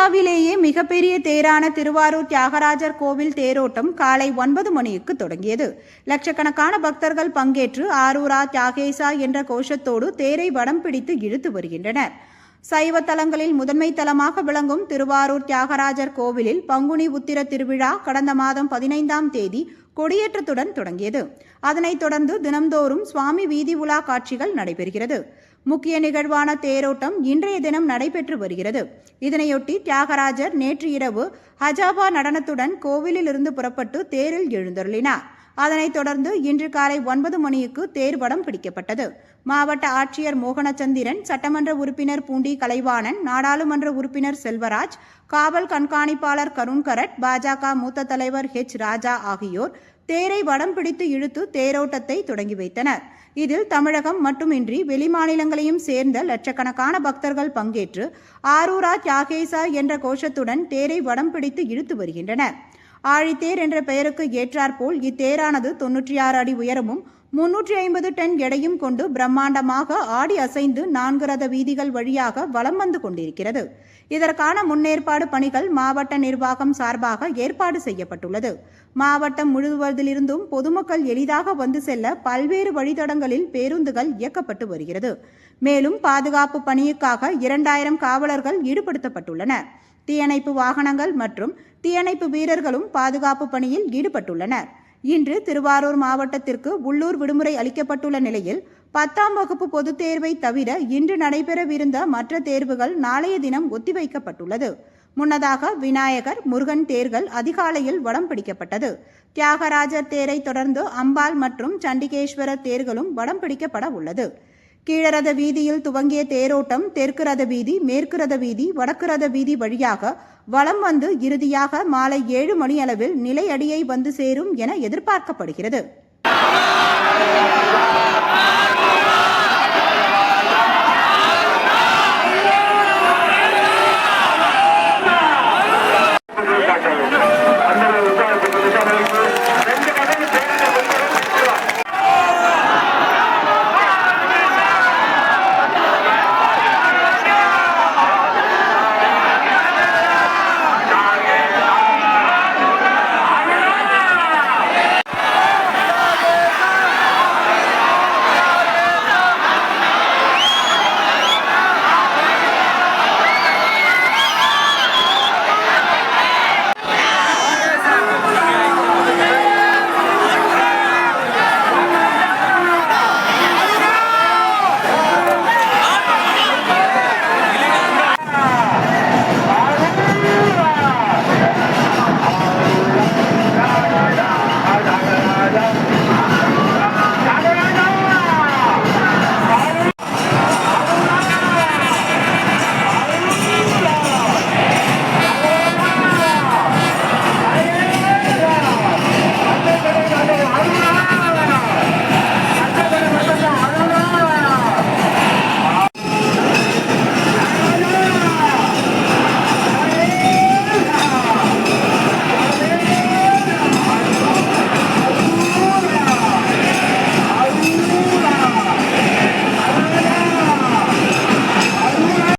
இந்தியாவிலேயே மிகப்பெரிய தேரான திருவாரூர் தியாகராஜர் கோவில் தேரோட்டம் காலை ஒன்பது மணிக்கு தொடங்கியது. லட்சக்கணக்கான பக்தர்கள் பங்கேற்று ஆரூரா தியாகேசா என்ற கோஷத்தோடு தேரை வடம் பிடித்து இழுத்து வருகின்றனர். சைவ தலங்களில் முதன்மை தலமாக விளங்கும் திருவாரூர் தியாகராஜர் கோவிலில் பங்குனி உத்திர திருவிழா கடந்த மாதம் பதினைந்தாம் தேதி கொடியேற்றத்துடன் தொடங்கியது. அதனைத் தொடர்ந்து தினம்தோறும் சுவாமி வீதி உலா காட்சிகள் நடைபெறுகிறது. முக்கிய நிகழ்வான தேரோட்டம் இன்றைய தினம் நடைபெற்று வருகிறது. இதனையொட்டி தியாகராஜர் நேற்று இரவு ஹஜாபா நடனத்துடன் கோவிலில் இருந்து புறப்பட்டு தேரில் எழுந்தருளினார். அதனைத் தொடர்ந்து இன்று காலை ஒன்பது மணிக்கு தேர் படம் பிடிக்கப்பட்டது. மாவட்ட ஆட்சியர் மோகனச்சந்திரன் சட்டமன்ற உறுப்பினர் பூண்டி கலைவாணன் நாடாளுமன்ற உறுப்பினர் செல்வராஜ் காவல் கண்காணிப்பாளர் கருண் கரட் பாஜக மூத்த தலைவர் ஹெச் ராஜா ஆகியோர் தேரை வடம் பிடித்து இழுத்து தேரோட்டத்தை தொடங்கி வைத்தனர். இதில் தமிழகம் மட்டுமின்றி வெளிமாநிலங்களையும் சேர்ந்த லட்சக்கணக்கான பக்தர்கள் பங்கேற்று ஆரூரா தியாகேசா என்ற கோஷத்துடன் தேரை வடம் பிடித்து இழுத்து வருகின்றனர். ஆழித்தேர் என்ற பெயருக்கு ஏற்றாற்போல் இத்தேரானது தொன்னூற்றி ஆறு அடி உயரமும் முன்னூற்றி ஐம்பது டன் எடையும் கொண்டு பிரம்மாண்டமாக ஆடி அசைந்து நான்கு ரத வீதிகள் வழியாக வலம் வந்து கொண்டிருக்கிறது. இதற்கான முன்னேற்பாடு பணிகள் மாவட்ட நிர்வாகம் சார்பாக ஏற்பாடு செய்யப்பட்டுள்ளது. மாவட்டம் முழுவதிலிருந்தும் பொதுமக்கள் எளிதாக வந்து செல்ல பல்வேறு வழித்தடங்களில் பேருந்துகள் இயக்கப்பட்டு வருகிறது. மேலும் பாதுகாப்பு பணிக்காக இரண்டாயிரம் காவலர்கள் ஈடுபடுத்தப்பட்டுள்ளனர் தீயணைப்பு வாகனங்கள் மற்றும் தீயணைப்பு வீரர்களும் பாதுகாப்பு பணியில் ஈடுபட்டுள்ளனர். இன்று திருவாரூர் மாவட்டத்திற்கு உள்ளூர் விடுமுறை அளிக்கப்பட்டுள்ள நிலையில் பத்தாம் வகுப்பு பொதுத் தேர்வை தவிர இன்று நடைபெறவிருந்த மற்ற தேர்வுகள் நாளைய தினம் ஒத்திவைக்கப்பட்டுள்ளது. முன்னதாக விநாயகர் முருகன் தேர்கள் அதிகாலையில் வடம் பிடிக்கப்பட்டது. தியாகராஜர் தேரை தொடர்ந்து அம்பாள் மற்றும் சண்டிகேஸ்வரர் தேர்களும் வடம் பிடிக்கப்பட உள்ளது. கீழரத வீதியில் துவங்கிய தேரோட்டம் தெற்கு ரத வீதி மேற்கு ரத வீதி வடக்கு ரத வீதி வழியாக வலம் வந்து இறுதியாக மாலை ஏழு மணியளவில் நிலையடியை வந்து சேரும் என எதிர்பார்க்கப்படுகிறது.